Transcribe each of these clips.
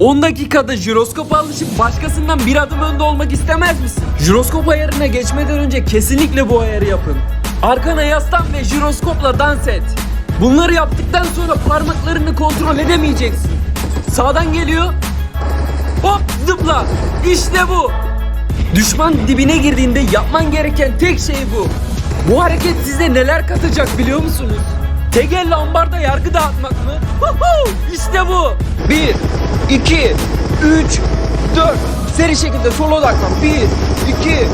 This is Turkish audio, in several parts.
10 dakikada jiroskopa alışıp başkasından bir adım önde olmak istemez misin? Jiroskop ayarına geçmeden önce kesinlikle bu ayarı yapın. Arkana yaslan ve jiroskopla dans et. Bunları yaptıktan sonra parmaklarını kontrol edemeyeceksin. Sağdan geliyor. Hop zıpla. İşte bu. Düşman dibine girdiğinde yapman gereken tek şey bu. Bu hareket size neler katacak biliyor musunuz? Tek elle ambarda yargı dağıtmak mı? İşte bu. 1, 2, 3, 4. Seri şekilde sol odaklan. 1, 2,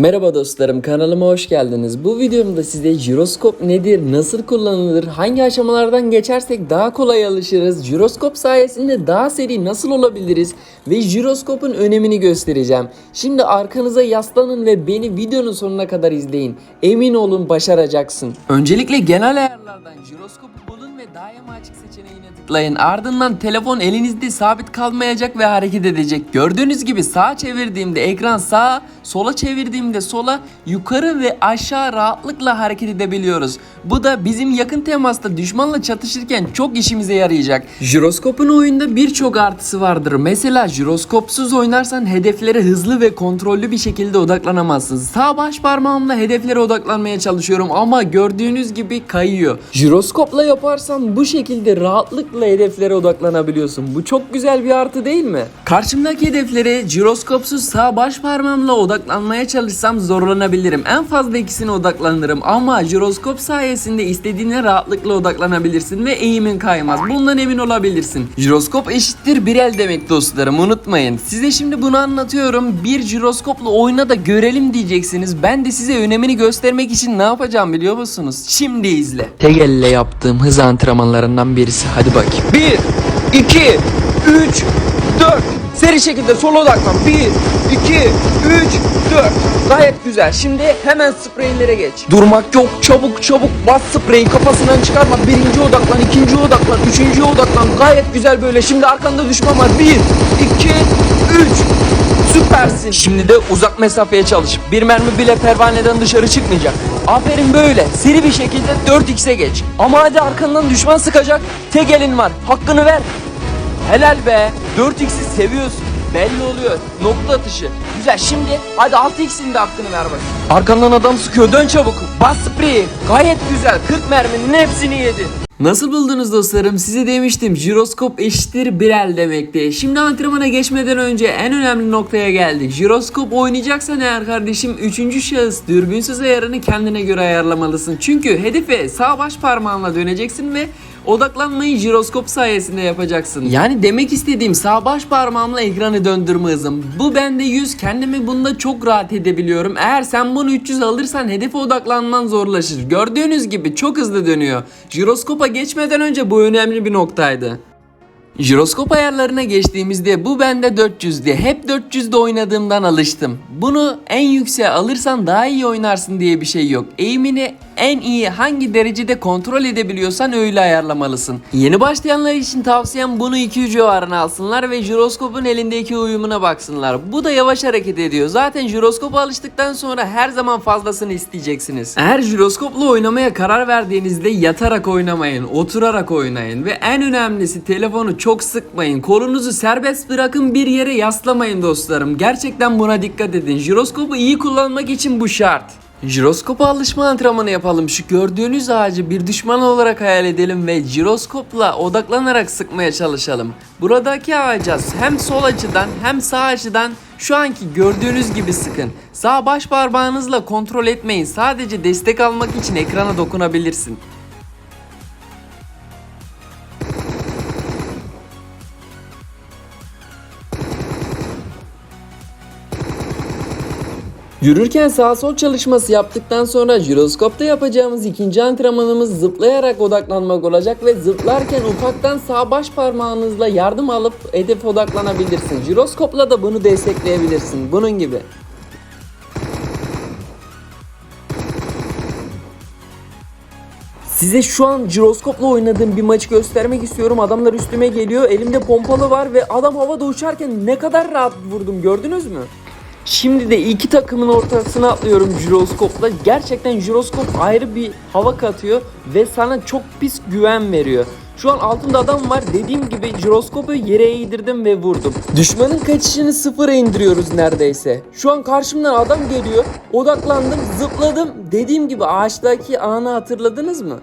Merhaba dostlarım kanalıma hoş geldiniz. Bu videomda size jiroskop nedir, nasıl kullanılır, hangi aşamalardan geçersek daha kolay alışırız, jiroskop sayesinde daha seri nasıl olabiliriz ve jiroskopun önemini göstereceğim. Şimdi arkanıza yaslanın ve beni videonun sonuna kadar izleyin. Emin olun başaracaksın. Öncelikle genel ayarlardan jiroskopu daima açık seçeneğine tıklayın. Ardından telefon elinizde sabit kalmayacak ve hareket edecek. Gördüğünüz gibi sağa çevirdiğimde ekran sağa, sola çevirdiğimde sola, yukarı ve aşağı rahatlıkla hareket edebiliyoruz. Bu da bizim yakın temasta düşmanla çatışırken çok işimize yarayacak. Jiroskopun oyunda birçok artısı vardır. Mesela jiroskopsuz oynarsan hedeflere hızlı ve kontrollü bir şekilde odaklanamazsın. Sağ baş parmağımla hedeflere odaklanmaya çalışıyorum ama gördüğünüz gibi kayıyor. Jiroskopla yaparsan bu şekilde rahatlıkla hedeflere odaklanabiliyorsun. Bu çok güzel bir artı değil mi? Karşımdaki hedeflere jiroskopsuz sağ baş parmağımla odaklanmaya çalışsam zorlanabilirim. En fazla ikisine odaklanırım ama jiroskop sayesinde istediğine rahatlıkla odaklanabilirsin ve eğimin kaymaz. Bundan emin olabilirsin. Jiroskop eşittir bir el demek dostlarım unutmayın. Size şimdi bunu anlatıyorum. Bir jiroskopla oyna da görelim diyeceksiniz. Ben de size önemini göstermek için ne yapacağım biliyor musunuz? Şimdi izle. Tek elle yaptığım hız antrenmanlarından birisi. Hadi bakayım. 1, 2, 3, 4. Seri şekilde sol odaklan. 1, 2, 3, 4. Gayet güzel. Şimdi hemen spreylere geç. Durmak yok. Çabuk çabuk bas spreyi kafasından çıkarma. Birinci odaklan, ikinci odaklan, üçüncü odaklan. Gayet güzel böyle. Şimdi arkanda düşman var. 1, 2, 3. Süpersin. Şimdi de uzak mesafeye çalış. Bir mermi bile pervaneden dışarı çıkmayacak. Aferin böyle. Seri bir şekilde 4x'e geç. Ama hadi arkandan düşman sıkacak. Tek elin var. Hakkını ver. Helal be. 4x'i seviyorsun. Belli oluyor. Nokta atışı. Güzel şimdi hadi 6x'in de hakkını ver bak. Arkandan adam sıkıyor dön çabuk. Bas spreyi. Gayet güzel. 40 merminin hepsini yedi. Nasıl buldunuz dostlarım? Size demiştim jiroskop eşittir bir el demekti. Şimdi antrenmana geçmeden önce en önemli noktaya geldik. Jiroskop oynayacaksan eğer kardeşim 3. şahıs dürbünsüz ayarını kendine göre ayarlamalısın. Çünkü hedefe sağ baş parmağınla döneceksin ve Odaklanmayı jiroskop sayesinde yapacaksın. Yani demek istediğim sağ baş parmağımla ekranı döndürme hızım. Bu bende 100 kendimi bunda çok rahat edebiliyorum. Eğer sen bunu 300 alırsan hedefe odaklanman zorlaşır. Gördüğünüz gibi çok hızlı dönüyor. Jiroskopa geçmeden önce bu önemli bir noktaydı. Jiroskop ayarlarına geçtiğimizde bu bende 400'de. Hep 400'de oynadığımdan alıştım. Bunu en yükseğe alırsan daha iyi oynarsın diye bir şey yok. Eğimini en iyi hangi derecede kontrol edebiliyorsan öyle ayarlamalısın. Yeni başlayanlar için tavsiyem bunu 2 civarına alsınlar ve jiroskopun elindeki uyumuna baksınlar. Bu da yavaş hareket ediyor. Zaten jiroskopa alıştıktan sonra her zaman fazlasını isteyeceksiniz. Eğer jiroskopla oynamaya karar verdiğinizde yatarak oynamayın, oturarak oynayın ve en önemlisi telefonu çok sıkmayın. Kolunuzu serbest bırakın bir yere yaslamayın dostlarım. Gerçekten buna dikkat edin. Jiroskopu iyi kullanmak için bu şart. Jiroskopa alışma antrenmanı yapalım. Şu gördüğünüz ağacı bir düşman olarak hayal edelim ve jiroskopla odaklanarak sıkmaya çalışalım. Buradaki ağaca hem sol açıdan hem sağ açıdan şu anki gördüğünüz gibi sıkın. Sağ baş parmağınızla kontrol etmeyin. Sadece destek almak için ekrana dokunabilirsin. Yürürken sağ sol çalışması yaptıktan sonra jiroskopta yapacağımız ikinci antrenmanımız zıplayarak odaklanmak olacak ve zıplarken ufaktan sağ baş parmağınızla yardım alıp hedef odaklanabilirsin. Jiroskopla da bunu destekleyebilirsin. Bunun gibi. Size şu an jiroskopla oynadığım bir maçı göstermek istiyorum. Adamlar üstüme geliyor. Elimde pompalı var ve adam havada uçarken ne kadar rahat vurdum gördünüz mü? Şimdi de iki takımın ortasına atlıyorum jiroskopla. Gerçekten jiroskop ayrı bir hava katıyor ve sana çok pis güven veriyor. Şu an altında adam var. Dediğim gibi jiroskopu yere eğdirdim ve vurdum. Düşmanın kaçışını sıfıra indiriyoruz neredeyse. Şu an karşımdan adam geliyor. Odaklandım, zıpladım. Dediğim gibi ağaçtaki anı hatırladınız mı?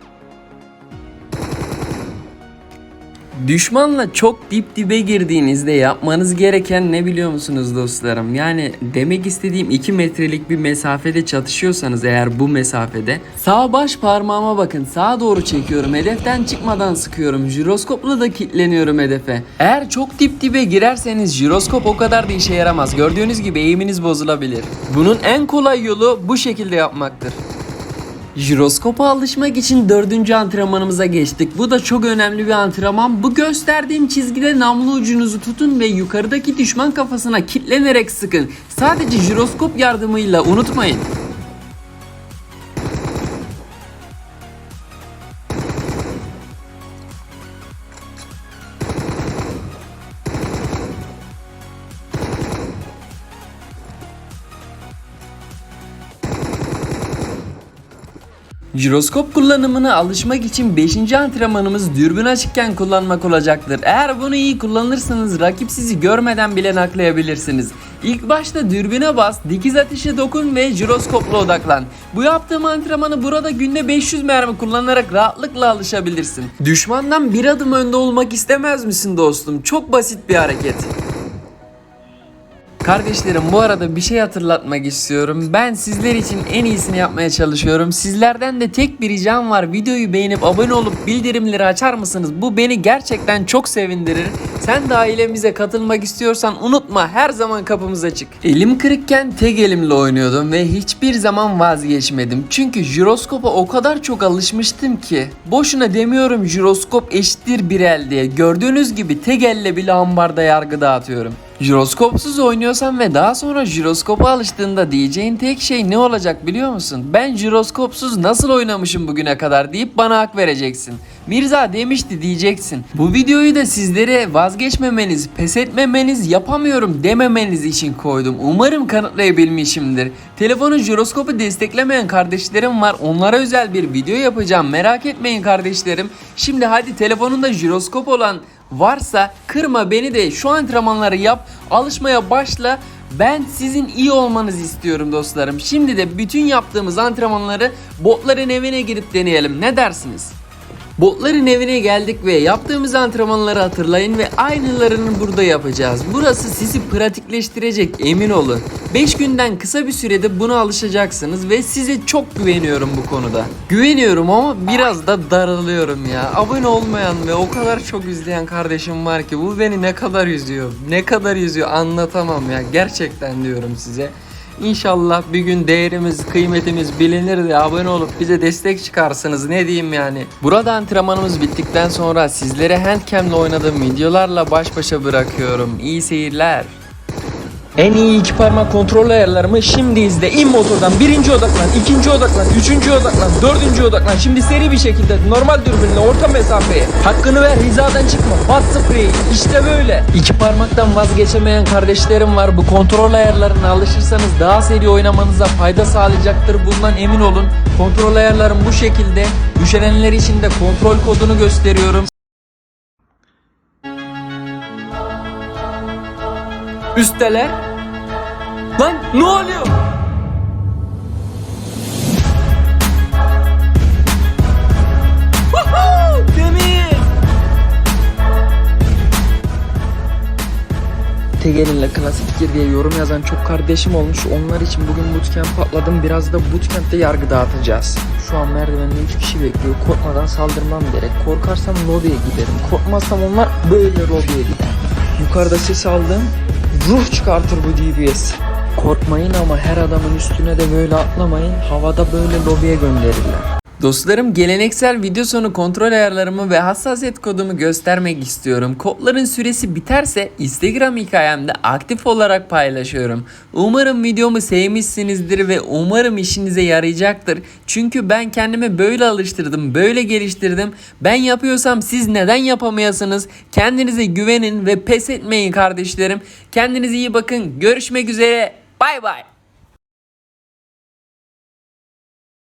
Düşmanla çok dip dibe girdiğinizde yapmanız gereken ne biliyor musunuz dostlarım? Yani demek istediğim 2 metrelik bir mesafede çatışıyorsanız eğer bu mesafede sağ baş parmağıma bakın sağa doğru çekiyorum hedeften çıkmadan sıkıyorum jiroskopla da kilitleniyorum hedefe. Eğer çok dip dibe girerseniz jiroskop o kadar da işe yaramaz gördüğünüz gibi eğiminiz bozulabilir. Bunun en kolay yolu bu şekilde yapmaktır. Jiroskopa alışmak için dördüncü antrenmanımıza geçtik. Bu da çok önemli bir antrenman. Bu gösterdiğim çizgide namlu ucunuzu tutun ve yukarıdaki düşman kafasına kitlenerek sıkın. Sadece jiroskop yardımıyla unutmayın. Jiroskop kullanımına alışmak için 5. antrenmanımız dürbün açıkken kullanmak olacaktır. Eğer bunu iyi kullanırsanız rakip sizi görmeden bile naklayabilirsiniz. İlk başta dürbüne bas, dikiz ateşe dokun ve jiroskopla odaklan. Bu yaptığım antrenmanı burada günde 500 mermi kullanarak rahatlıkla alışabilirsin. Düşmandan bir adım önde olmak istemez misin dostum? Çok basit bir hareket. Kardeşlerim bu arada bir şey hatırlatmak istiyorum. Ben sizler için en iyisini yapmaya çalışıyorum. Sizlerden de tek bir ricam var. Videoyu beğenip abone olup bildirimleri açar mısınız? Bu beni gerçekten çok sevindirir. Sen de ailemize katılmak istiyorsan unutma her zaman kapımız açık. Elim kırıkken tek elimle oynuyordum ve hiçbir zaman vazgeçmedim. Çünkü jiroskopa o kadar çok alışmıştım ki. Boşuna demiyorum jiroskop eşittir bir el diye. Gördüğünüz gibi tek elle bile ambarda yargı dağıtıyorum. Jiroskopsuz oynuyorsan ve daha sonra jiroskopa alıştığında diyeceğin tek şey ne olacak biliyor musun? Ben jiroskopsuz nasıl oynamışım bugüne kadar deyip bana hak vereceksin. Mirza demişti diyeceksin. Bu videoyu da sizlere vazgeçmemeniz, pes etmemeniz, yapamıyorum dememeniz için koydum. Umarım kanıtlayabilmişimdir. Telefonun jiroskopu desteklemeyen kardeşlerim var. Onlara özel bir video yapacağım. Merak etmeyin kardeşlerim. Şimdi hadi telefonunda jiroskop olan varsa kırma beni de şu antrenmanları yap, alışmaya başla. Ben sizin iyi olmanızı istiyorum dostlarım. Şimdi de bütün yaptığımız antrenmanları botların evine gidip deneyelim. Ne dersiniz? Botların evine geldik ve yaptığımız antrenmanları hatırlayın ve aynılarını burada yapacağız. Burası sizi pratikleştirecek emin olun. 5 günden kısa bir sürede buna alışacaksınız ve size çok güveniyorum bu konuda. Güveniyorum ama biraz da daralıyorum ya. Abone olmayan ve o kadar çok izleyen kardeşim var ki bu beni ne kadar üzüyor. Ne kadar üzüyor anlatamam ya. Gerçekten diyorum size. İnşallah bir gün değerimiz, kıymetimiz bilinir de abone olup bize destek çıkarsınız. Ne diyeyim yani. Burada antrenmanımız bittikten sonra sizlere handcam'le oynadığım videolarla baş başa bırakıyorum. İyi seyirler. En iyi iki parmak kontrol ayarlarımı şimdi izle. İn motordan birinci odaklan, ikinci odaklan, üçüncü odaklan, dördüncü odaklan. Şimdi seri bir şekilde normal dürbünle orta mesafeye. Hakkını ver hizadan çıkma. Bas spreyi. İşte böyle. İki parmaktan vazgeçemeyen kardeşlerim var. Bu kontrol ayarlarına alışırsanız daha seri oynamanıza fayda sağlayacaktır. Bundan emin olun. Kontrol ayarlarım bu şekilde. Üşenenler için de kontrol kodunu gösteriyorum. Üsteler. Lan ne oluyor? Demir. Tegelin'le klasik gir diye yorum yazan çok kardeşim olmuş. Onlar için bugün bootcamp patladım. Biraz da bootcamp'te yargı dağıtacağız. Şu an merdivende 3 kişi bekliyor. Korkmadan saldırmam gerek. Korkarsam lobiye giderim. Korkmazsam onlar böyle lobiye gider. Yukarıda ses aldım. Ruh çıkartır bu DBS. Korkmayın ama her adamın üstüne de böyle atlamayın. Havada böyle lobiye gönderirler. Dostlarım geleneksel video sonu kontrol ayarlarımı ve hassasiyet kodumu göstermek istiyorum. Kodların süresi biterse Instagram hikayemde aktif olarak paylaşıyorum. Umarım videomu sevmişsinizdir ve umarım işinize yarayacaktır. Çünkü ben kendimi böyle alıştırdım, böyle geliştirdim. Ben yapıyorsam siz neden yapamayasınız? Kendinize güvenin ve pes etmeyin kardeşlerim. Kendinize iyi bakın. Görüşmek üzere. Bye bye.